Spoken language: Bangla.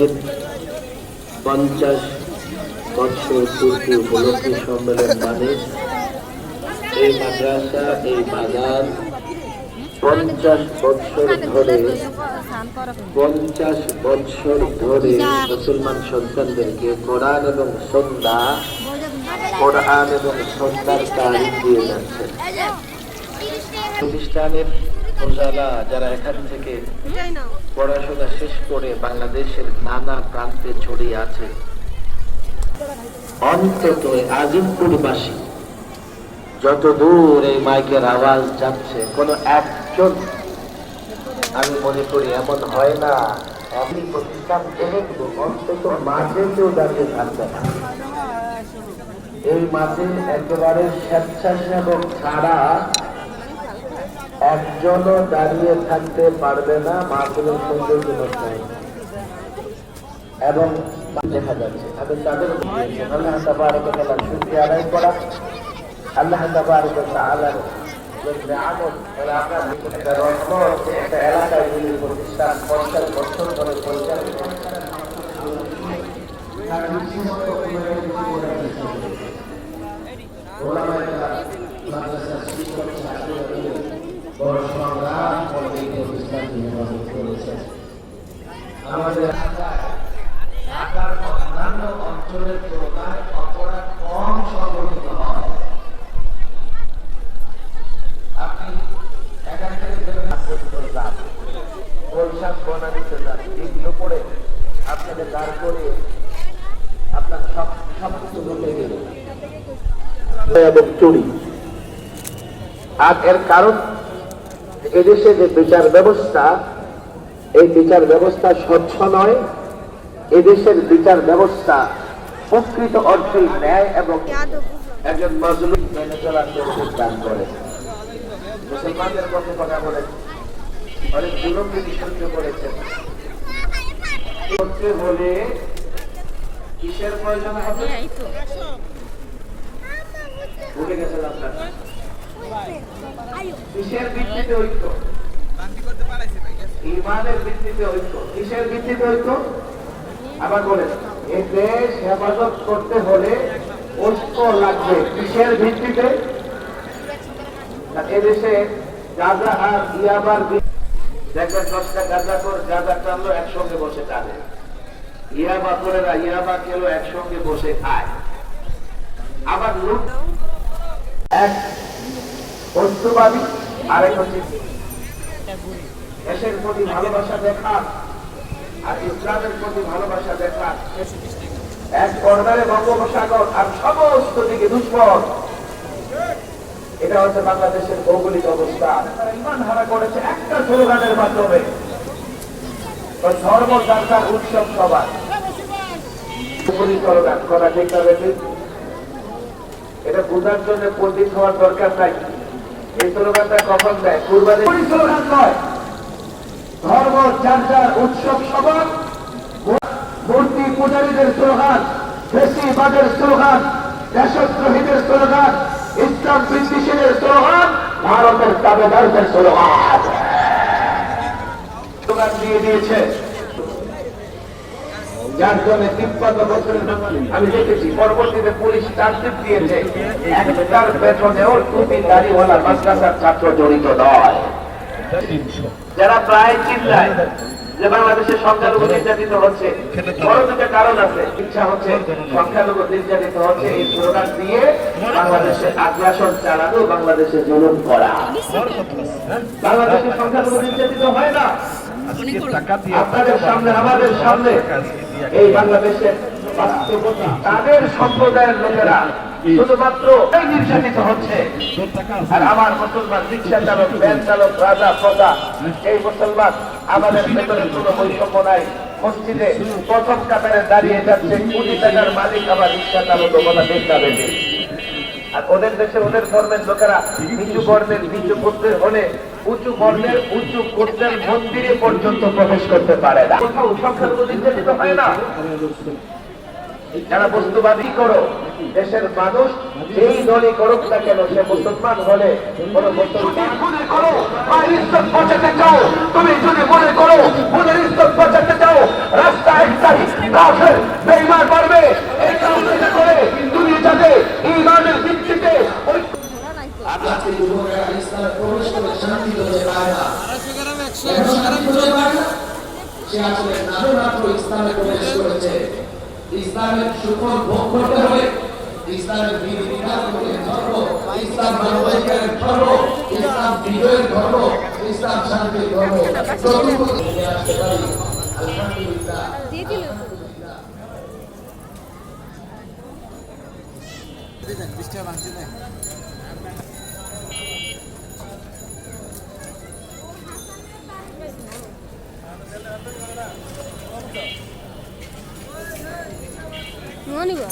মসজিদ পঞ্চাশ বৎসর পূর্তি উপলক্ষে সম্মেলন মানে এই মাদ্রাসা এই বাগান পঞ্চাশ বৎসর ধরে পঞ্চাশ বৎসর ধরে মুসলমান সন্তানদেরকে কোরআন এবং সন্ধ্যা কোরআন এবং সন্ধ্যার তালিম দিয়ে যাচ্ছে। প্রতিষ্ঠানের প্রজারা যারা এখান থেকে পড়াশোনা শেষ করে বাংলাদেশের নানা প্রান্তে ছড়িয়ে আছে, অন্তত আজিমপুরবাসী যত দূর এই মাইকের আওয়াজ যাচ্ছে, কোন একজন, আমি মনে করি এমন হয় না এমনি প্রতিষ্ঠান অন্তত মাঝে কেউ দাঁড়িয়ে থাকবে না। এই মাঝে একেবারে স্বেচ্ছাসেবক ছাড়া একজনও দাঁড়িয়ে থাকতে পারবে না, মাহফিলের সৌন্দর্য নষ্ট এবং দেখা যাচ্ছে আমি তাদের আল্লাহ তাবারক ওয়া তাআলা আদায় করা আল্লাহ তাবারক এলাকায় প্রতিষ্ঠান বছর ধরে বড় সংগ্রাম করে এই প্রতিষ্ঠানটি হেফাজত করেছে আমাদের এলাকায় ঢাকার অন্যান্য অঞ্চলের তুলনায় অপরাধ কম সংগঠিত হয় আপনি এখান থেকে বেরোলে হাসপাতাল যান বৈশাখ বনানীতে যান এগুলো করে আপনাদের দাঁড় করে আপনার সব সব কিছু ঢুকে গেল এবং চুরি। আর এর কারণ, এদেশে যে বিচার ব্যবস্থা, এই বিচার ব্যবস্থা স্বচ্ছ নয়, এদেশের বিচার ব্যবস্থা প্রকৃত অর্থে ন্যায় এবং একজন মজলুম মেনে চলার দান করে। মুসলমানদের পক্ষে কথা বলে, অনেক জুলুম সহ্য করেছেন করতে হলে কিসের প্রয়োজন হবে? ভুলে গেছেন আপনার। কিসের ভিত্তিতে ঐক্য? ইমানের ভিত্তিতে ঐক্য। কিসের ভিত্তিতে ঐক্য? আবার বলেন দেশ হেফাজত করতে হলে ঐক্য লাগবে। কিসের ভিত্তিতে? এদেশে গাঁজা আর ইয়াবার দেখবেন দশটা গাঁজা করে গাঁজা টানলো একসঙ্গে বসে টানে ইয়াবা করেরা ইয়াবা খেলো একসঙ্গে বসে খায়। আবার লোক এক বস্তুবাদী, আরেক হচ্ছে দেশের প্রতি ভালোবাসা দেখা আর ইসলামের প্রতি ভালোবাসা দেখা এক কর্নারে বঙ্গোপসাগর আর সমস্ত দিকে দুশ্মন এটা হচ্ছে বাংলাদেশের ভৌগোলিক অবস্থা। ইমান হারা করেছে একটা স্লোগানের মাধ্যমে। ধর্ম যাত্রার উৎসব সবার। করা ঠিক? এটা বোঝার জন্য পণ্ডিত হওয়ার দরকার নাই। এই স্লোগানটা কখন দেয়? কুরবানি স্লোগান নয়। ধর্ম যার উৎসব সবার মূর্তি পূজারীদের স্লোগান বেশিবাদের স্লোগান, দেশদ্রোহীদের স্লোগান, ইসলাম বিদ্বেষীদের স্লোগান, ভারতের দাবেদারদের স্লোগান। স্লোগান দিয়ে দিয়েছে। যার জন্য তিপ্পান্ন বছরের আমি দেখেছি পরবর্তীতে পুলিশ চার্জশিট দিয়েছে। একটার পেছনেও টুপি দাড়িওয়ালা মাদ্রাসার ছাত্র জড়িত নয়। যারা প্রায় চিল্লায় যে বাংলাদেশের সংখ্যালঘু নির্যাতিত হচ্ছে বড় দুটো কারণ আছে ইচ্ছা হচ্ছে সংখ্যালঘু নির্যাতিত হচ্ছে এই স্লোগান দিয়ে বাংলাদেশে আগ্রাসন চালানো বাংলাদেশে জুলুম করা। বাংলাদেশের সংখ্যালঘু নির্যাতিত হয় না। আপনাদের সামনে আমাদের সামনে এই বাংলাদেশের তাদের সম্প্রদায়ের লোকেরা শুধুমাত্র নির্যাতিত হচ্ছে। আর আমার মুসলমান রিক্সা চালক ভ্যান চালক রাজা প্রজা এই মুসলমান আমাদের ভেতরে কোনো বৈষম্য নাই। মসজিদে প্রথম কাতারে দাঁড়িয়ে যাচ্ছে কোটি টাকার মালিক আবার রিক্সা চালক কথা দেখতে হবে আর ওদের দেশে ওদের ধর্মের লোকেরা নিচু বর্ণের নিচু গোত্রের হলে উঁচু বর্ণের উঁচু গোত্রের মন্দিরে পর্যন্ত প্রবেশ করতে পারে না। কোথাও সংখ্যালঘু নির্যাতিত হয় না? যারা বস্তুবাদী করো, দেশের মানুষ যেই দলই করুক না কেন, সে মুসলমান হলে কোন মুসলমান মনে করো তুমি যদি মনে করো মনের ইজ্জত বাঁচাতে চাও রাস্তা একটা একটাই কাফের বেঈমান পারবে এই কাউন্সিলে করে তুমি যাতে ইমানের ভিত্তিতে ওই আজকে যুবকেরা ইসলামে প্রবেশ খুঁজে পায় না কেন শান্তি খুঁজে পায় না সে আসলে নামে মাত্র ইসলামে প্রবেশ করেছে ইসলামের সুফল ভোগ করতে হবে ইসলামের বিধি বিধান করে ধর্ম ইসলাম মানবাধিকারের ধর্ম ইসলাম বিজয়ের ধর্ম ইসলাম শান্তির ধর্ম পারি আলহামদুলিল্লাহ দিয়ে দিল মনিবা மாணிவா